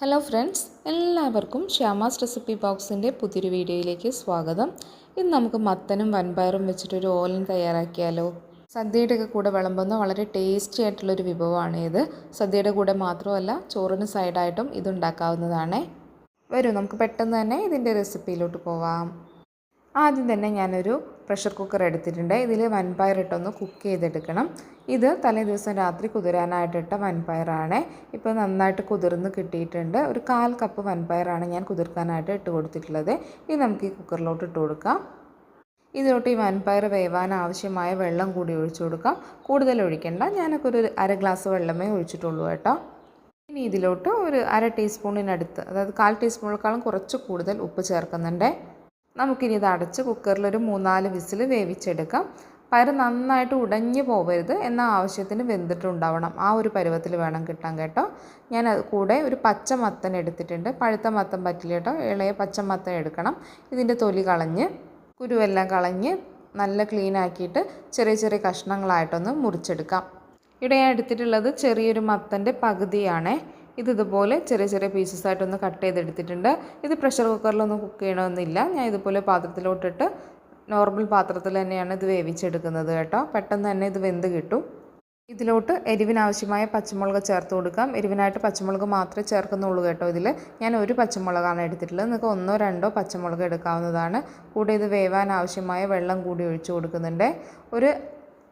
Hello friends എല്ലാവർക്കും Shyama's recipe ബോക്സിന്റെ പുതിയൊരു വീഡിയോയിലേക്ക് സ്വാഗതം. ഇന്ന് നമുക്ക് മത്തനും വൻപയറും വെച്ചിട്ടൊരു ഓലൻ തയ്യാറാക്കിയാലോ? സദ്യയുടെ ഒക്കെ കൂടെ വിളമ്പുന്ന വളരെ ടേസ്റ്റി ആയിട്ടുള്ളൊരു വിഭവമാണ് ഇത്. സദ്യയുടെ കൂടെ മാത്രമല്ല ചോറിന് സൈഡായിട്ടും ഇതുണ്ടാക്കാവുന്നതാണ് വരൂ നമുക്ക് പെട്ടെന്ന് തന്നെ ഇതിന്റെ റെസിപ്പിയിലോട്ട് പോവാം. ആദ്യം തന്നെ ഞാനൊരു പ്രഷർ കുക്കർ എടുത്തിട്ടുണ്ട്. ഇതിൽ വൻപയർ ഇട്ടൊന്ന് കുക്ക് ചെയ്തെടുക്കണം. ഇത് തലേ ദിവസം രാത്രി കുതിരാനായിട്ടിട്ട വൻപയറാണ് ഇപ്പോൾ നന്നായിട്ട് കുതിർന്ന് കിട്ടിയിട്ടുണ്ട്. ഒരു കാൽ കപ്പ് വൻപയറാണ് ഞാൻ കുതിർക്കാനായിട്ട് ഇട്ട് കൊടുത്തിട്ടുള്ളത്. ഇത് നമുക്ക് ഈ കുക്കറിലോട്ട് ഇട്ട് കൊടുക്കാം. ഇതിലോട്ട് ഈ വൻപയർ വേവാൻ ആവശ്യമായ വെള്ളം കൂടി ഒഴിച്ചു കൊടുക്കാം. കൂടുതൽ ഒഴിക്കേണ്ട. ഞാനൊക്കെ ഒരു അര ഗ്ലാസ് വെള്ളമേ ഒഴിച്ചിട്ടുള്ളൂ കേട്ടോ. ഇനി ഇതിലോട്ട് ഒരു അര ടീസ്പൂണിനടുത്ത് അതായത് കാൽ ടീസ്പൂണിനേക്കാളും കുറച്ച് കൂടുതൽ ഉപ്പ് ചേർക്കുന്നുണ്ട്. നമുക്കിനി ഇത് അടച്ച് കുക്കറിൽ കുക്കറിലൊരു മൂന്നാൽ വിസിൽ വേവിച്ചെടുക്കാം. പയർ നന്നായിട്ട് ഉടഞ്ഞു പോകരുത് എന്ന ആവശ്യത്തിന് വെന്തിട്ടുണ്ടാവണം. ആ ഒരു പരുവത്തിൽ വേണം കിട്ടാൻ കേട്ടോ. ഞാൻ കൂടെ ഒരു പച്ച മത്തൻ എടുത്തിട്ടുണ്ട്. പഴുത്ത മത്തൻ പറ്റില്ല കേട്ടോ. ഇളയ പച്ച മത്തൻ എടുക്കണം. ഇതിന്റെ തൊലി കളഞ്ഞ് കുരുവെല്ലാം കളഞ്ഞ് നല്ല ക്ലീൻ ആക്കിയിട്ട് ചെറിയ ചെറിയ കഷ്ണങ്ങളായിട്ടൊന്ന് മുറിച്ചെടുക്കാം. ഇവിടെ ഞാൻ എടുത്തിട്ടുള്ളത് ചെറിയൊരു മത്തന്റെ പകുതിയാണേ. ഇത് ഇതുപോലെ ചെറിയ ചെറിയ പീസസ് ആയിട്ടൊന്ന് കട്ട് ചെയ്തെടുത്തിട്ടുണ്ട്. ഇത് പ്രഷർ കുക്കറിലൊന്നും കുക്ക് ചെയ്യണമെന്നില്ല. ഞാൻ ഇതുപോലെ പാത്രത്തിലോട്ടിട്ട് നോർമൽ പാത്രത്തിൽ തന്നെയാണ് ഇത് വേവിച്ചെടുക്കുന്നത് കേട്ടോ. പെട്ടെന്ന് തന്നെ ഇത് വെന്ത് കിട്ടും. ഇതിലോട്ട് എരിവിനാവശ്യമായ പച്ചമുളക് ചേർത്ത് കൊടുക്കാം. എരിവിനായിട്ട് പച്ചമുളക് മാത്രമേ ചേർക്കുന്നുള്ളൂ കേട്ടോ ഇതിൽ ഞാൻ ഒരു പച്ചമുളകാണ് എടുത്തിട്ടുള്ളത്. നിങ്ങൾക്ക് ഒന്നോ രണ്ടോ പച്ചമുളക് എടുക്കാവുന്നതാണ്. കൂടെ ഇത് വേവാൻ ആവശ്യമായ വെള്ളം കൂടി ഒഴിച്ചു കൊടുക്കുന്നുണ്ട്. ഒരു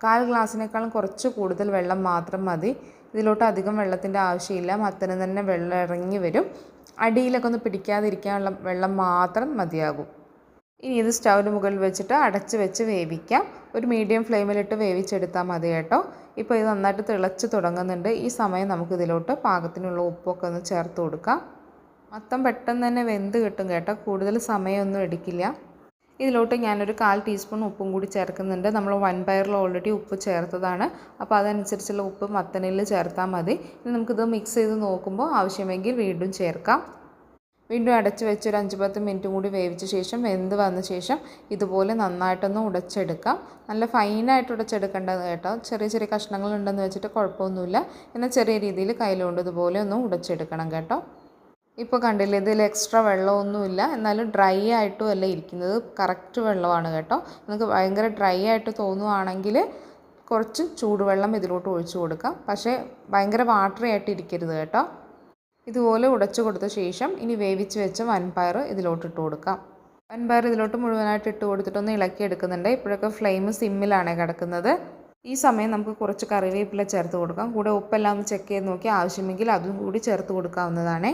കാൽ ഗ്ലാസ്സിനേക്കാളും കുറച്ച് കൂടുതൽ വെള്ളം മാത്രം മതി. ഇതിലോട്ട് അധികം വെള്ളത്തിന്റെ ആവശ്യമില്ല. മത്തന് തന്നെ വെള്ളം ഇറങ്ങി വരും. അടിയിലൊക്കെ ഒന്ന് പിടിക്കാതിരിക്കാനുള്ള വെള്ളം മാത്രം മതിയാകും. ഇനി ഇത് സ്റ്റൗവിന് മുകളിൽ വെച്ചിട്ട് അടച്ച് വെച്ച് വേവിക്കാം. ഒരു മീഡിയം ഫ്ലെയിമിലിട്ട് വേവിച്ചെടുത്താൽ മതി കേട്ടോ. ഇപ്പോൾ ഇത് നന്നായിട്ട് തിളച്ച് തുടങ്ങുന്നുണ്ട്. ഈ സമയം നമുക്ക് ഇതിലോട്ട് പാകത്തിനുള്ള ഉപ്പൊക്കെ ഒന്ന് ചേർത്ത് കൊടുക്കാം. മൊത്തം പെട്ടെന്ന് തന്നെ വെന്ത് കിട്ടും കേട്ടോ. കൂടുതൽ സമയമൊന്നും എടുക്കില്ല. ഇതിലോട്ട് ഞാനൊരു കാൽ ടീസ്പൂൺ ഉപ്പും കൂടി ചേർക്കുന്നുണ്ട്. നമ്മൾ വൺ വൻപയറിൽ ഓൾറെഡി ഉപ്പ് ചേർത്തതാണ്. അപ്പോൾ അതനുസരിച്ചുള്ള ഉപ്പ് മത്തനിൽ ചേർത്താൽ മതി. ഇനി നമുക്കിത് മിക്സ് ചെയ്ത് നോക്കുമ്പോൾ ആവശ്യമെങ്കിൽ വീണ്ടും ചേർക്കാം. വീണ്ടും അടച്ച് വെച്ച് ഒരു അഞ്ച് പത്ത് മിനിറ്റ് കൂടി വേവിച്ച ശേഷം വെന്ത് വന്ന ശേഷം ഇതുപോലെ നന്നായിട്ടൊന്ന് ഉടച്ചെടുക്കാം. നല്ല ഫൈനായിട്ട് ഉടച്ചെടുക്കേണ്ടത് കേട്ടോ. ചെറിയ ചെറിയ കഷ്ണങ്ങൾ ഉണ്ടെന്ന് വെച്ചിട്ട് കുഴപ്പമൊന്നുമില്ല. എന്നാൽ ചെറിയ രീതിയിൽ കയ്യിലുകൊണ്ട് ഇതുപോലെ ഒന്ന് ഉടച്ചെടുക്കണം കേട്ടോ. ഇപ്പോൾ കണ്ടില്ലേ ഇതിൽ എക്സ്ട്രാ വെള്ളമൊന്നുമില്ല. എന്നാലും ഡ്രൈ ആയിട്ടും അല്ല ഇരിക്കുന്നത്. കറക്റ്റ് വെള്ളമാണ് കേട്ടോ. നിങ്ങൾക്ക് ഭയങ്കര ഡ്രൈ ആയിട്ട് തോന്നുവാണെങ്കിൽ കുറച്ച് ചൂടുവെള്ളം ഇതിലോട്ട് ഒഴിച്ചു കൊടുക്കാം. പക്ഷേ ഭയങ്കര വാട്ടറി ആയിട്ട് ഇരിക്കരുത് കേട്ടോ. ഇതുപോലെ ഉടച്ചു കൊടുത്ത ശേഷം ഇനി വേവിച്ച് വെച്ച വൻപയർ ഇതിലോട്ട് ഇട്ട് കൊടുക്കാം. വൻപയർ ഇതിലോട്ട് മുഴുവനായിട്ട് ഇട്ട് കൊടുത്തിട്ടൊന്ന് ഇളക്കി എടുക്കുന്നുണ്ട്. ഇപ്പോഴൊക്കെ ഫ്ലെയിം സിമ്മിലാണ് കിടക്കുന്നത്. ഈ സമയം നമുക്ക് കുറച്ച് കറിവേപ്പില ചേർത്ത് കൊടുക്കാം. കൂടെ ഉപ്പെല്ലാം ഒന്ന് ചെക്ക് ചെയ്ത് നോക്കി. ആവശ്യമെങ്കിൽ അതും കൂടി ചേർത്ത് കൊടുക്കാവുന്നതാണ്.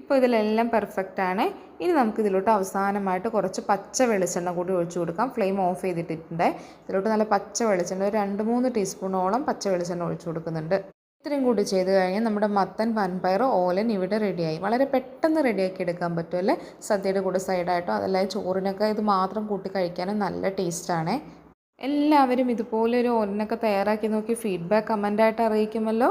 ഇപ്പോൾ ഇതിലെല്ലാം പെർഫെക്റ്റ് ആണ്. ഇനി നമുക്ക് ഇതിലോട്ട് അവസാനമായിട്ട് കുറച്ച് പച്ച വെളിച്ചെണ്ണ കൂടി ഒഴിച്ചു കൊടുക്കാം. ഫ്ലെയിം ഓഫ് ചെയ്തിട്ടിട്ടുണ്ട്. ഇതിലോട്ട് നല്ല പച്ച വെളിച്ചെണ്ണ ഒരു രണ്ട് മൂന്ന് ടീസ്പൂണോളം പച്ച വെളിച്ചെണ്ണ ഒഴിച്ചു കൊടുക്കുന്നുണ്ട്. ഇത്രയും കൂടി ചെയ്ത് കഴിഞ്ഞാൽ നമ്മുടെ മത്തൻ വൻപയർ ഓലൻ ഇവിടെ റെഡിയായി വളരെ പെട്ടെന്ന് റെഡിയാക്കി എടുക്കാൻ പറ്റുമല്ലേ? സദ്യയുടെ കൂടെ സൈഡായിട്ടോ അതല്ലാതെ ചോറിനൊക്കെ ഇത് മാത്രം കൂട്ടി കഴിക്കാനും നല്ല ടേസ്റ്റാണ് എല്ലാവരും ഇതുപോലെ ഒരു ഓലനൊക്കെ തയ്യാറാക്കി നോക്കി ഫീഡ്ബാക്ക് കമന്റായിട്ട് അറിയിക്കുമല്ലോ.